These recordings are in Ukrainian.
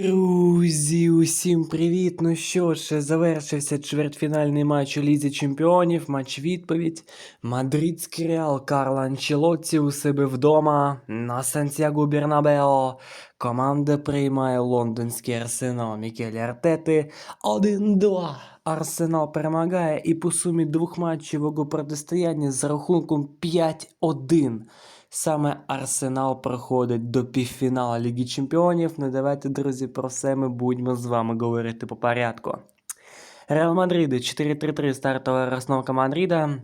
Друзі, усім привіт! Ну що ж, завершився чвертьфінальний матч у Лізі Чемпіонів, матч відповідь. Мадридський реал Карло Анчелотті у себе вдома на Сантьяго Бернабео. Команда приймає лондонський арсенал Мікелі Артети 1-2. Арсенал перемагає і по сумі двох матчів протистояння з рахунком 5-1. Саме Арсенал проходить до півфіналу Ліги Чемпіонів. Ну давайте, друзі, про все ми будемо з вами говорити по порядку. Реал Мадриди 4-3-3 стартова розновка Мадрида.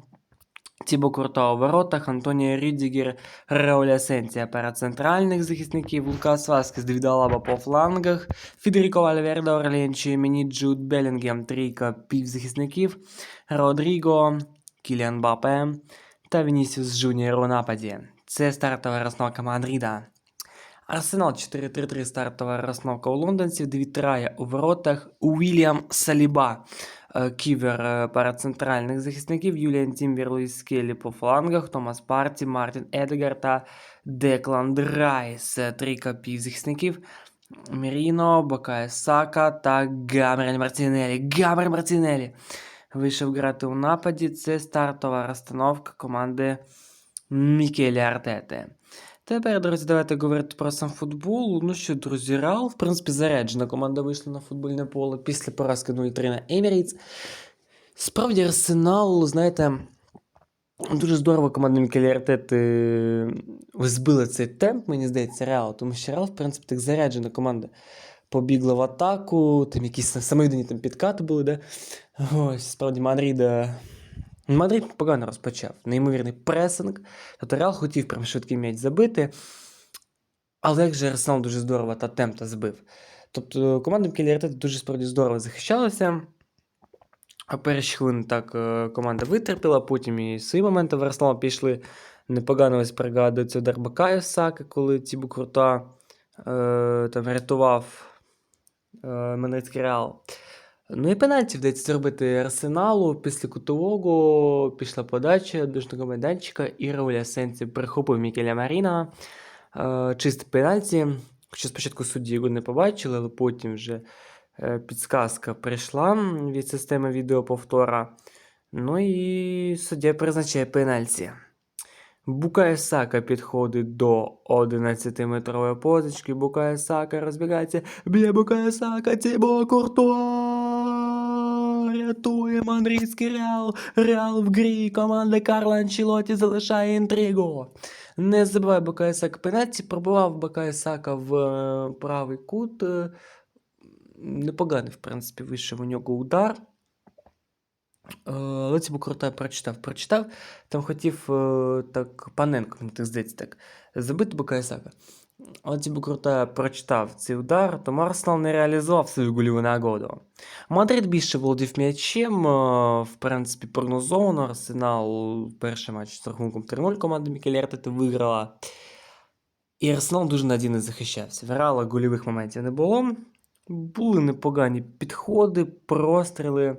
Тібо Курто у воротах, Антоніо Рюдігер, Рауль Асенсія перед центральних захисників, Лукас Васкес, Давід Алаба по флангах, Федеріко Вальверде, Орлен Чемені, Джуд Белінгем, трійка півзахисників, Родріго, Кіліан Бапе та Вінісіус Джуніор у нападі. Це стартова розновка Мадрида. Арсенал 4-3-3 стартова розновка у лондонців, Девід у воротах, Уільям Саліба, е, ківер е, перед центральних захисників, Юліан Тімбер, Луїс Скеллі по флангах, Томас Парті, Мартін Едгар та Деклан Райс, е, трійка півзахисників, Міріно, Бакає Сака та Гамрель Мартінелі. Гамрель Мартінелі вийшов грати у нападі. Це стартова розстановка команди Мікелі Артети. Тепер, друзі, давайте говорити про сам футбол. Ну що, друзі, Реал, в принципі, заряджена команда вийшла на футбольне поле після поразки 0-3 на Емірійтс. Справді, Арсенал, знаєте, дуже здорово команда Мікелі Артети збила цей темп, мені здається, Реал, тому що Реал, в принципі, так заряджена команда. Побігла в атаку, там якісь самовіддані там підкати були, де. Ось, справді, Мадріда Мадрид погано розпочав. Неймовірний пресинг. Тобто Реал хотів прям швидкий м'яч забити. Але як же Арсенал дуже здорово та темпа збив. Тобто команда Артети дуже справді здорово захищалася. А перші хвилини так е, команда витерпіла, потім і свої моменти в Арсенал пішли. Непогано ось пригадується удар Бакаєв коли Тібу Крута е, там рятував е, Мадридський Реал. Ну і пенальті вдається зробити Арсеналу після кутового пішла подача дужного майданчика і Рауль Асенсі прихопив Мікеля Маріна. Е, чисте пенальті. Хоча спочатку судді його не побачили, але потім вже е, підсказка прийшла від системи відеоповтора. Ну і суддя призначає пенальті. Букає Сака підходить до 11-метрової позички. Букає Сака розбігається. Б'є Букає Сака, Тібо Куртуа рятує Мадридський Реал. Реал в грі. Команда Карла Анчелоті залишає інтригу. Не забувай Букає Сака пенальті. Пробивав Букає Сака в е, правий кут. Е, Непоганий, в принципі, вийшов у нього удар. Е, Але це прочитав. Прочитав, там хотів е, так Паненко, здається, так, забити Букайсака. Але ці круто прочитав цей удар, тому Арсенал не реалізував свою гольову нагоду. Мадрид більше володів м'ячем, е, в принципі, прогнозовано. Арсенал перший матч з рахунком 3-0 команда Мікелі виграла. І Арсенал дуже надійно захищався. В Реала гольових моментів не було. Були непогані підходи, простріли.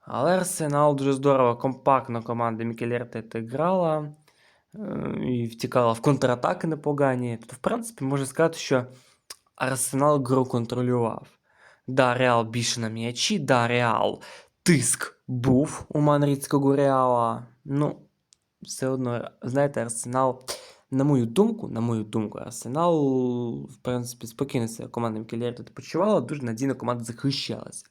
Але Арсенал дуже здорово, компактно команда Мікелі грала і втікала в контратаки непогані. Тобто, в принципі, можна сказати, що Арсенал гру контролював. Да, Реал більше на м'ячі, да, Реал тиск був у Мадридського Реала. Ну, все одно, знаєте, Арсенал, на мою думку, на мою думку, Арсенал, в принципі, спокійно себе Мікелі Артети почувала, дуже надійно команда захищалася.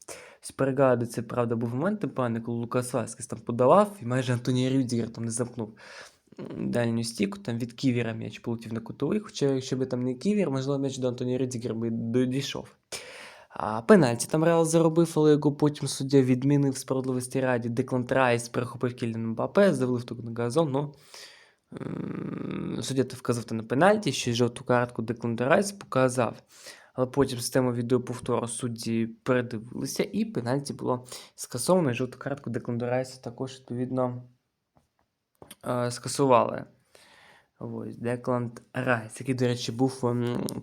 Пригадується, правда, був момент непоганий, коли Лукас Васкес там подавав, і майже Антоній Рюдігер там не замкнув дальню стійку, там від Ківера м'яч полетів на кутовий, хоча якщо б там не Ківер, можливо, м'яч до Антонія Рюдігера би дійшов. А пенальті там Реал заробив, але його потім суддя відмінив справедливості раді. Деклан Райс перехопив Кілін Мбапе, завелив так на газон, ну... Суддя вказав на пенальті, що жовту картку Деклан Райс показав. Але потім систему відеоповтору судді передивилися, і пенальті було скасовано. Жовту картку Декландорайса також, відповідно, скасували. Ось, Декланд Райс, який, до речі, був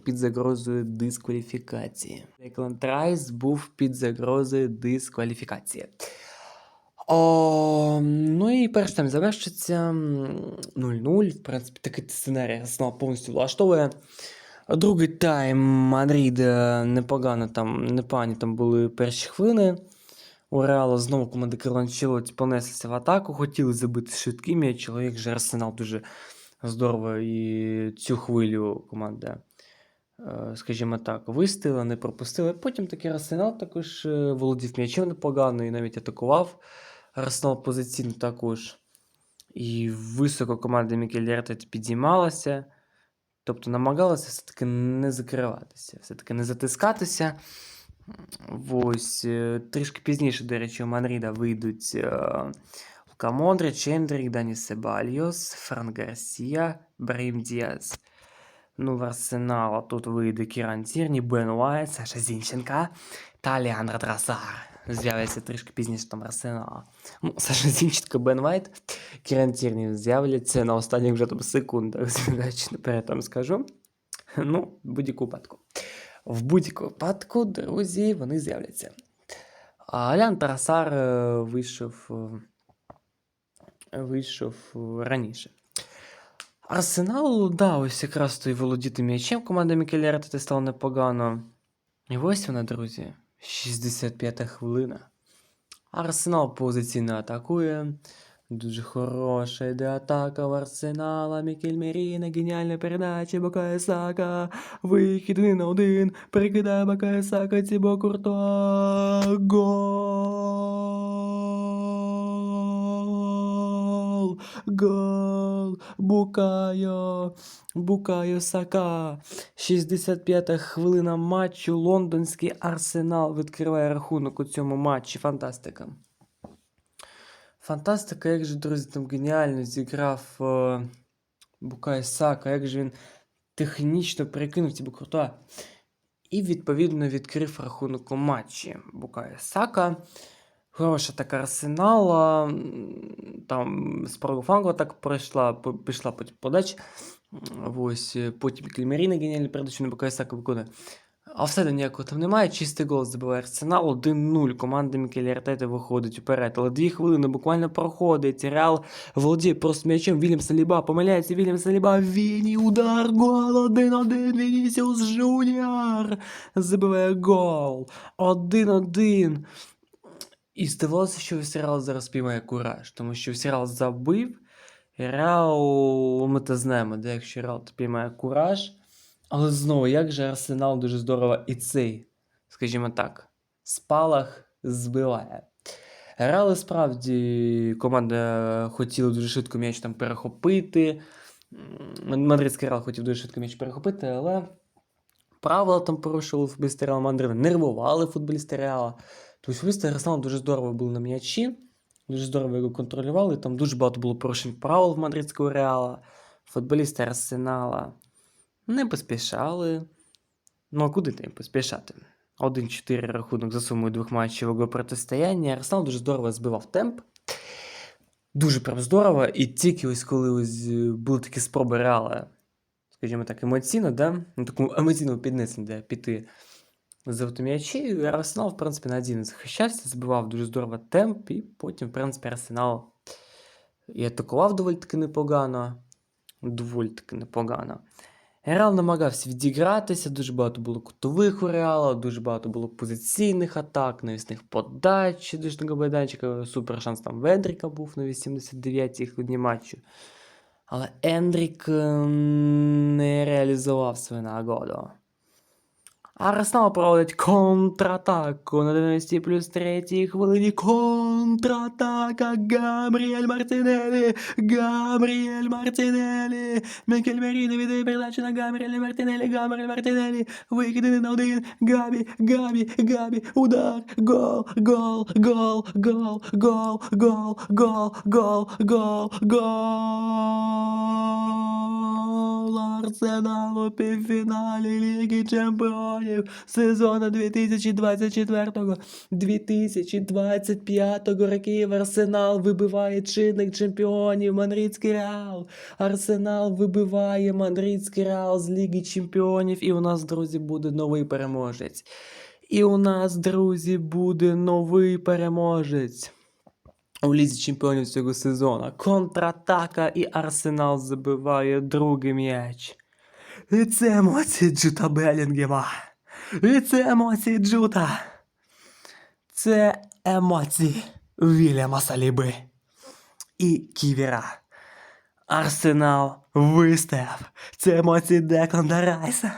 під загрозою дискваліфікації. Декланд Райс був під загрозою дискваліфікації. О, ну і перш там завершиться м, 0-0. В принципі, такий сценарій Арсенал повністю влаштовує. Другий тайм Мадрид е, непогано там, непогані там були перші хвилини. У Реала знову команда Карло Анчелотті понеслися в атаку, хотіли забити швидкий м'яч, але як же Арсенал дуже здорово і цю хвилю команда, е, скажімо так, вистояла, не пропустила. Потім таки Арсенал також е, володів м'ячем непогано і навіть атакував. Арсенал позиційно також. І високо команда Мікель Артет підіймалася. Тобто намагалася все-таки не закриватися, все-таки не затискатися. Ось е, трішки пізніше, до речі, у Манріда вийдуть е, Лука Модрич, Ендрік, Дані Себальйос, Фран Гарсія, Брahim Діаз. Ну, в Арсенала тут вийде Кіран Тірні, Бен Уайт, Саша Зінченка та Леандро Трасар. З'являться трішки пізніше там Арсенала. Ну, Саша Зінченко, Бен Уайт, Кіран Тірні з'являться на останніх вже там секундах. Збігаючи наперед там скажу. Ну, в будь-яку випадку. В будь-якому випадку, друзі, вони з'являться. Алян Тарасар е, вийшов, е, вийшов раніше. Арсенал, да, ось якраз то і володіти м'ячем команда Мікеля Артета стало непогано. І ось вона, друзі, 65-та хвилина. Арсенал позиційно атакує. Дуже хороша йде атака в Арсенала. Мікель Меріна, геніальна передача, Бакая Сака. Вихід один на один. Перекидає Бакая Сака, Цібо Куртуа. Гол! Гол! Букайо! Букайо Сака. 65-та хвилина матчу. Лондонський Арсенал відкриває рахунок у цьому матчі. Фантастика. Фантастика, як же, друзі, там геніально зіграв е, Букай Сака, як же він технічно перекинув ці Куртуа. І відповідно відкрив рахунок у матчі Букая Сака. Хороша така арсенала. Там справа флангу так пройшла, пішла потім подача. Ось, е, потім Кельмеріна геніальну передачу на Букая Сака виконує. Все ніякого там немає. Чистий гол забиває Арсенал 1-0. Команда Мікелі Артети виходить уперед. Але дві хвилини буквально проходить. Реал володіє просто м'ячем. Вільям Саліба помиляється. Вільям Саліба. Віні удар. Гол 1-1. Вінісіус Жуніор. Забиває гол. 1-1. І здавалося, що весь Реал зараз піймає кураж, тому що весь Реал забив. Реал, ми то знаємо, де якщо Реал піймає кураж. Але знову, як же Арсенал дуже здорово і цей, скажімо так, спалах збиває. Реал справді команда хотіла дуже швидко м'яч там перехопити. Мадридський Реал хотів дуже швидко м'яч перехопити, але правила там порушували футболісти Реал Мадрида, нервували футболісти Реала. Тобто футболісти Арсеналу дуже здорово були на м'ячі, дуже здорово його контролювали. Там дуже багато було порушень правил в мадридського Реала. Футболісти Арсенала не поспішали. Ну, а куди ти поспішати? 1-4 рахунок за сумою двох матчевого протистояння. Арсенал дуже здорово збивав темп. Дуже прям здорово. І тільки ось коли ось е, були такі спроби Реала, скажімо так, емоційно, да? на такому емоційному піднесенні, де піти за автом'ячі, Арсенал, в принципі, на один захищався, збивав дуже здорово темп, і потім, в принципі, Арсенал і атакував доволі таки непогано. Доволі таки непогано. Реал намагався відігратися, дуже багато було кутових у Реала, дуже багато було позиційних атак, навісних подач, дуже такого майданчика. Супер шанс там в Ендріка був на 89-й хвилині матчу. Але Ендрік е, не реалізував свою нагоду. Арсенал проводить контратаку на 90 плюс 3 хвилині. Контратака Габріель Мартинелі. Габріель Мартинелі. Мікель Меріни віддає передачу на Габріеля Мартинелі. Габріель Мартинелі. Вихід один на один. Габі, Габі, Габі. Удар. Гол, гол, гол, гол, гол, гол, гол, гол, гол, гол. Арсенал у півфіналі Ліги Чемпіонів сезону 2024-2025 років Арсенал вибиває чинних чемпіонів Мадридський Реал. Арсенал вибиває Мадридський Реал з Ліги Чемпіонів. І у нас, друзі, буде новий переможець. І у нас, друзі, буде новий переможець. У Лізі чемпіонів цього сезону. Контратака і Арсенал забиває другий м'яч. І це емоції Джута Белінгема. І це емоції Джута. Це емоції Вільяма Саліби і Ківера. Арсенал вистояв. Це емоції Декланда Райса.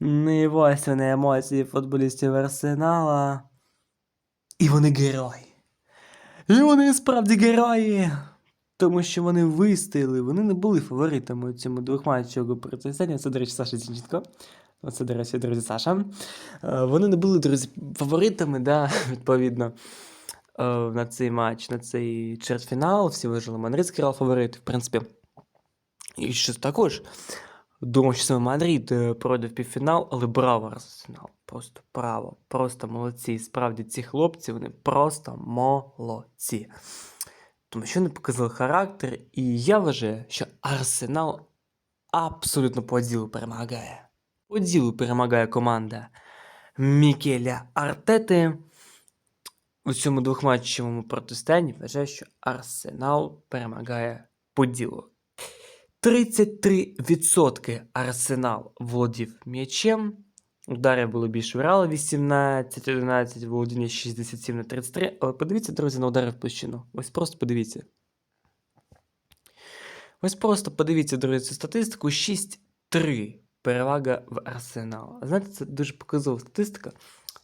Вони емоції футболістів Арсенала. І вони герої. І вони справді герої. Тому що вони вистояли, вони не були фаворитами у цьому двохматчевому протистоянні. Це, до речі, Саша Зінченко. Оце, до речі, друзі, Саша. Е, Вони не були, друзі, фаворитами, да, відповідно, е, на цей матч, на цей чвертьфінал. Всі вважали Мадридський реал фаворит, в принципі. І що також думав, що саме Мадрид е, пройде в півфінал, але браво Арсенал. Просто браво. Просто молодці. Справді ці хлопці, вони просто молодці. Тому що вони показали характер, і я вважаю, що Арсенал абсолютно по ділу перемагає. По ділу перемагає команда Мікеля Артети. У цьому двохматчевому протистоянні вважаю, що Арсенал перемагає по ділу. 33% Арсенал володів м'ячем. Ударів було більше у Реала 18, 11, володіння 67 на 33. Але подивіться, друзі, на удари в площину. Ось просто подивіться. Ось просто подивіться, друзі, цю статистику 6-3 перевага в Арсенал. Знаєте, це дуже показова статистика.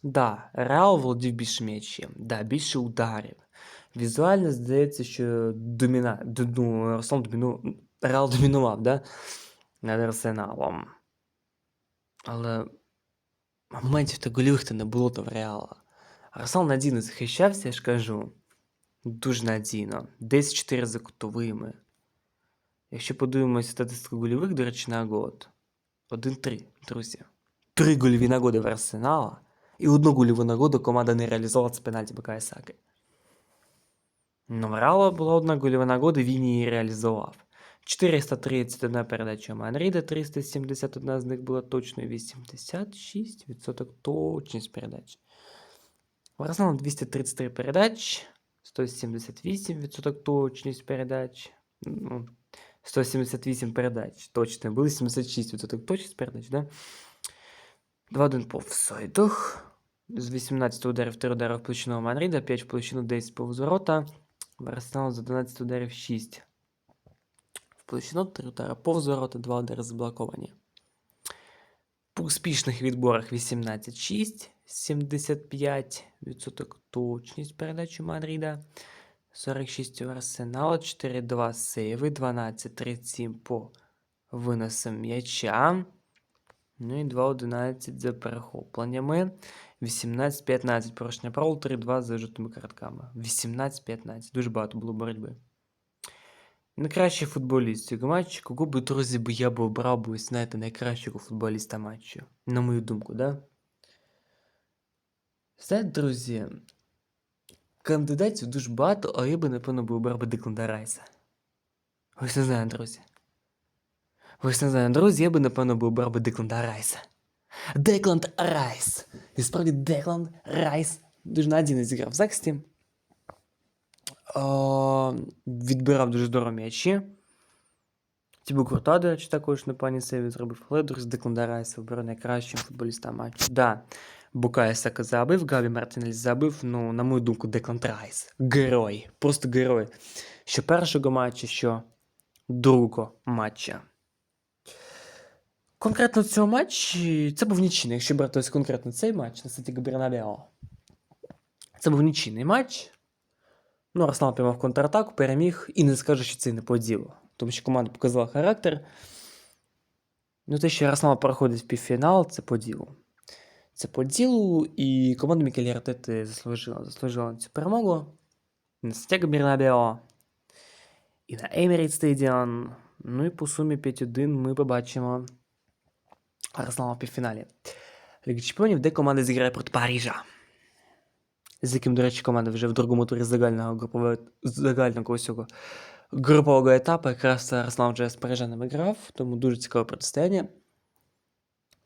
Да, Реал володів більше м'ячем, да, більше ударів. Візуально здається, що доміна... ну, Арсенал доміну... Реал домінував, да? Над Арсеналом. Але моментів та голівих то не було то в Реала. Арсенал надійно захищався, я ж кажу. Дуже надійно. Десь 4 за кутовими. Якщо подивимося статистику гольових, до речі, на год. 1-3, друзі. Три гольові нагоди в Арсенала. І одну гольову нагоду команда не реалізувала це пенальті Бакая Саки. Ну, в Реала була одна гольова нагода, він її реалізував. 431 передача Манріда, 371 з них була точною, 86% точність передач. Арсенал 233 передач, 178% точність передач. Ну, 178 передач точно. Були 76% точність передач, да? 2-1 по офсайдах. З 18 ударів 3 удари в площину Манріда, 5 в площину 10 по взворота. В Арсенал з 11 ударів 6. Площину 3 удари повз ворота, 2 удари заблоковані. По успішних відборах 18-6, 75% точність передачі Мадрида. 46 у Арсенала, 4-2 сейви, 12-37 по виносам м'яча. Ну і 2-11 за перехопленнями. 18-15 порушення правил, 3-2 за жовтими картками. 18-15. Дуже багато було боротьби. Найкращий футболіст цього матчу. Кого би, друзі, би я би обрав, би, знаєте, найкращого футболіста матчу. На мою думку, да? Знаєте, друзі, кандидатів дуже багато, але я би, напевно, би обрав би Декланда Райса. Ось не знаю, друзі. Ось не знаю, друзі, я би, напевно, би обрав би Декланда Райса. Декланд Райс. І справді Декланд Райс дуже надійно зіграв в захисті. Відбирав дуже здорово м'ячі. Тібу Курта, до речі, також на пані Севі зробив. Але Декланда Райса найкращим футболістом матчу. Да, Букая Сака забив, Габі Мартінель забив. Ну, на мою думку, Декланд Райс. Герой. Просто герой. Що першого матчу, що другого матча. Конкретно в цьому матчі це був нічийний, якщо брати ось конкретно цей матч на Сантьяго Бернабео. Це був нічийний матч. Ну, Арсенал піймав контратаку, переміг і не скажу, що це не по ділу. Тому що команда показала характер. Ну, те, що Арсенал проходить в півфінал, це по ділу. Це по ділу, і команда Мікелі Артети заслужила, заслужила цю перемогу. На Сантьяго Бернабео. І на Emirates Stadium. Ну і по сумі 5-1 ми побачимо Арсенал в півфіналі. Ліги Чемпіонів, де команда зіграє проти Парижа. З яким, до речі, команда вже в другому турі загального групового, загального усього групового етапу. Якраз Арсенал вже з парижанами грав, тому дуже цікаве протистояння.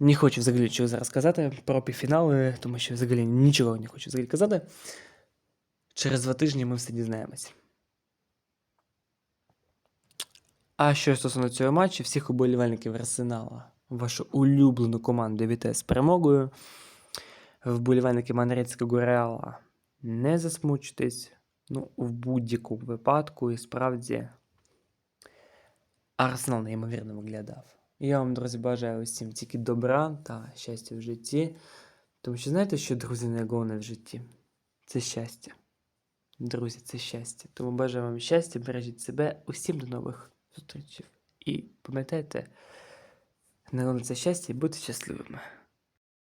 Не хочу взагалі чого зараз казати про півфінали, тому що взагалі нічого не хочу взагалі казати. Через два тижні ми все дізнаємось. А що стосовно цього матчу, всіх уболівальників Арсенала, вашу улюблену команду вітаю з перемогою. Вболівальники Мадридського Реала, не засмучуйтесь. Ну, в будь-якому випадку, і справді, Арсенал неймовірно виглядав. Я вам, друзі, бажаю усім тільки добра та щастя в житті. Тому що знаєте, що, друзі, найголовніше в житті? Це щастя. Друзі, це щастя. Тому бажаю вам щастя, бережіть себе, усім до нових зустрічей. І пам'ятайте, найголовніше це щастя і будьте щасливими.